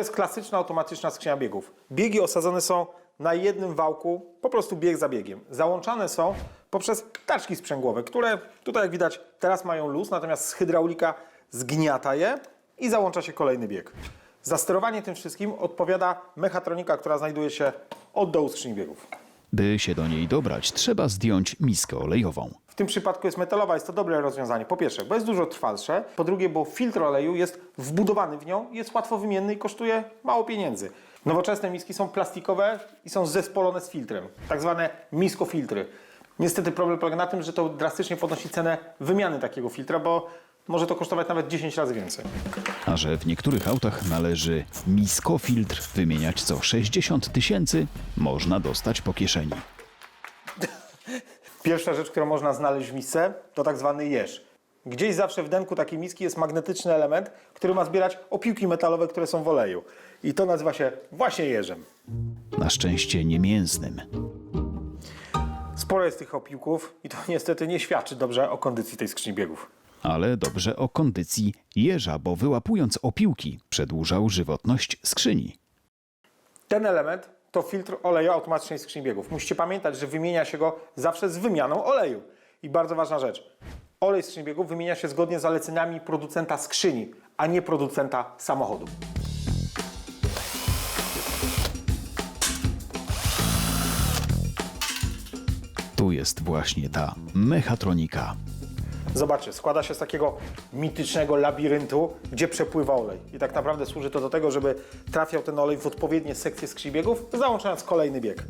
jest klasyczna automatyczna skrzynia biegów. Biegi osadzone są na jednym wałku, po prostu bieg za biegiem. Załączane są poprzez taczki sprzęgłowe, które tutaj jak widać teraz mają luz, natomiast hydraulika zgniata je i załącza się kolejny bieg. Za sterowanie tym wszystkim odpowiada mechatronika, która znajduje się od dołu skrzyni biegów. By się do niej dobrać, trzeba zdjąć miskę olejową. Tym przypadku jest metalowa, jest to dobre rozwiązanie. Po pierwsze, bo jest dużo trwalsze. Po drugie, bo filtr oleju jest wbudowany w nią, jest łatwo wymienny i kosztuje mało pieniędzy. Nowoczesne miski są plastikowe i są zespolone z filtrem, tak zwane miskofiltry. Niestety problem polega na tym, że to drastycznie podnosi cenę wymiany takiego filtra, bo może to kosztować nawet 10 razy więcej. A że w niektórych autach należy miskofiltr wymieniać co 60 tysięcy, można dostać po kieszeni. Pierwsza rzecz, którą można znaleźć w misce, to tak zwany jeż. Gdzieś zawsze w denku takiej miski jest magnetyczny element, który ma zbierać opiłki metalowe, które są w oleju. I to nazywa się właśnie jeżem. Na szczęście nie mięsnym. Sporo jest tych opiłków i to niestety nie świadczy dobrze o kondycji tej skrzyni biegów. Ale dobrze o kondycji jeża, bo wyłapując opiłki, przedłużał żywotność skrzyni. Ten element to filtr oleju automatycznej skrzyni biegów. Musicie pamiętać, że wymienia się go zawsze z wymianą oleju. I bardzo ważna rzecz. Olej skrzyni biegów wymienia się zgodnie z zaleceniami producenta skrzyni, a nie producenta samochodu. Tu jest właśnie ta mechatronika. Zobaczcie, składa się z takiego mitycznego labiryntu, gdzie przepływa olej. I tak naprawdę służy to do tego, żeby trafiał ten olej w odpowiednie sekcje skrzyni biegów, załączając kolejny bieg.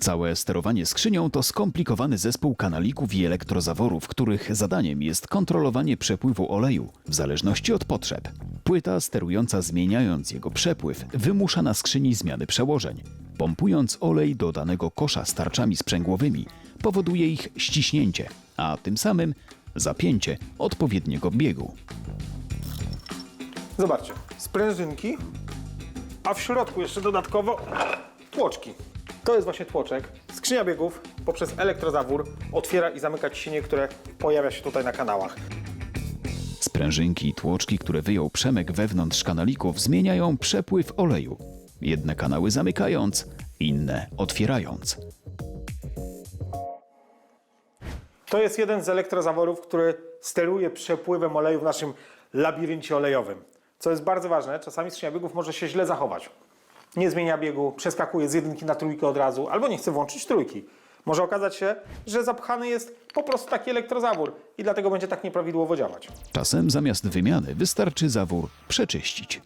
Całe sterowanie skrzynią to skomplikowany zespół kanalików i elektrozaworów, których zadaniem jest kontrolowanie przepływu oleju w zależności od potrzeb. Płyta sterująca zmieniając jego przepływ wymusza na skrzyni zmiany przełożeń. Pompując olej do danego kosza z tarczami sprzęgłowymi powoduje ich ściśnięcie, a tym samym zapięcie odpowiedniego biegu. Zobaczcie, sprężynki, a w środku jeszcze dodatkowo tłoczki. To jest właśnie tłoczek. Skrzynia biegów poprzez elektrozawór otwiera i zamyka ciśnienie, które pojawia się tutaj na kanałach. Sprężynki i tłoczki, które wyjął Przemek wewnątrz kanalików, zmieniają przepływ oleju. Jedne kanały zamykając, inne otwierając. To jest jeden z elektrozaworów, który steruje przepływem oleju w naszym labiryncie olejowym. Co jest bardzo ważne, czasami skrzynia biegów może się źle zachować. Nie zmienia biegu, przeskakuje z jedynki na trójkę od razu, albo nie chce włączyć trójki. Może okazać się, że zapchany jest po prostu taki elektrozawór i dlatego będzie tak nieprawidłowo działać. Czasem zamiast wymiany wystarczy zawór przeczyścić.